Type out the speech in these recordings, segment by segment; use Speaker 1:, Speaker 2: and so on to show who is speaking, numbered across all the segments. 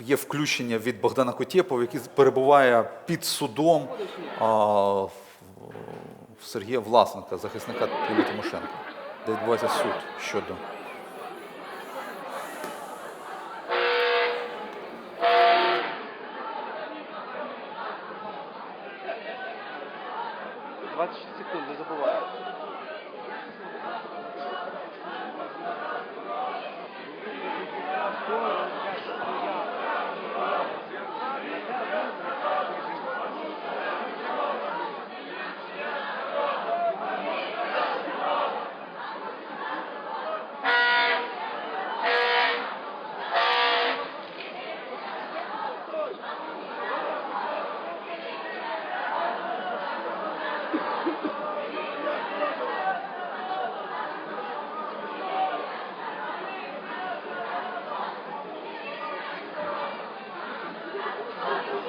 Speaker 1: є включення від Богдана Кутєпова, який перебуває під судом а, Сергія Власенка, захисника Юлії Тимошенко, де відбувається суд щодо.
Speaker 2: секунд, не забуваю.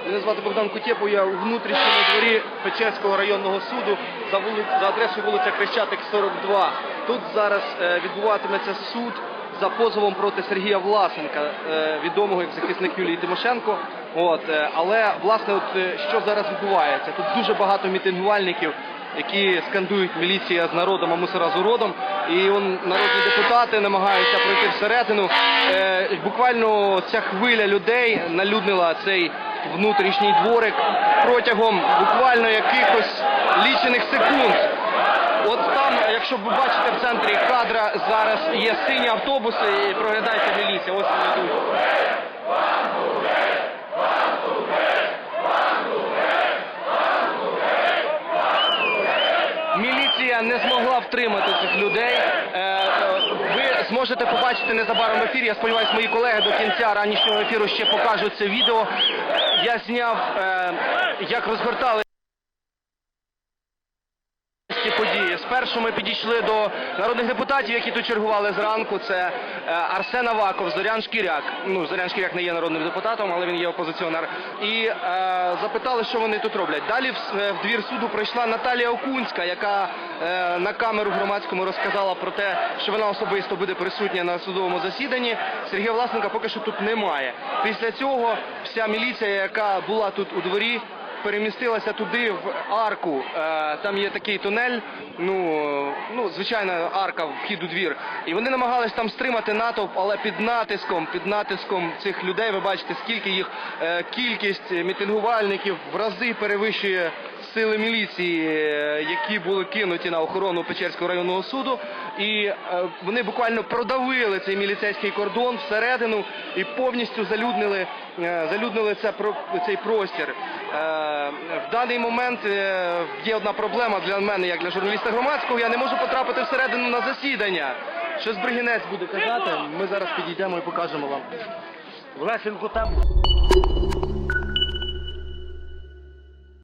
Speaker 2: Мене звати Богдан Кутєпов, я у внутрішньому дворі Печерського районного суду за, вули... за адресою вулиця Хрещатик 42. Тут зараз е, відбуватиметься суд за позовом проти Сергія Власенка, е, відомого як захисник Юлії Тимошенко. От, е, але власне, от е, що зараз відбувається? Тут дуже багато мітингувальників, які скандують міліція з народом, а мусора з уродом. І он, народні депутати намагаються пройти всередину. Е, буквально ця хвиля людей налюднила цей внутрішній дворик протягом буквально якихось лічених секунд. От там, якщо ви бачите в центрі кадра, зараз є сині автобуси і проглядається міліція. Ось вони йдуть. Міліція не змогла втримати цих людей. Е, Ви зможете побачити незабаром в ефірі. Я сподіваюся, мої колеги до кінця ранішнього ефіру ще покажуть це відео. Я зняв, е, як розгортали. Події. Спершу ми підійшли до народних депутатів, які тут чергували зранку. Це е, Арсен Аваков, Зорян Шкіряк. Ну, Зорян Шкіряк не є народним депутатом, але він є опозиціонер. І е, запитали, що вони тут роблять. Далі в, е, в двір суду прийшла Наталія Окунська, яка е, на камеру громадському розказала про те, що вона особисто буде присутня на судовому засіданні. Сергія Власника поки що тут немає. Після цього вся міліція, яка була тут у дворі, перемістилася туди в арку. Е, Там є такий тунель, ну, ну звичайна арка вхід у двір. І вони намагались там стримати натовп, але під натиском, під натиском цих людей, ви бачите, скільки їх е, кількість мітингувальників в рази перевищує сили міліції, е, які були кинуті на охорону Печерського районного суду. І вони буквально продавили цей міліцейський кордон всередину і повністю залюднили, залюднили це, цей простір. Е, В даний момент е, є одна проблема для мене, як для журналіста громадського. Я не можу потрапити всередину на засідання. Щось Бригінець буде казати. Ми зараз підійдемо і покажемо вам.
Speaker 3: Власенко там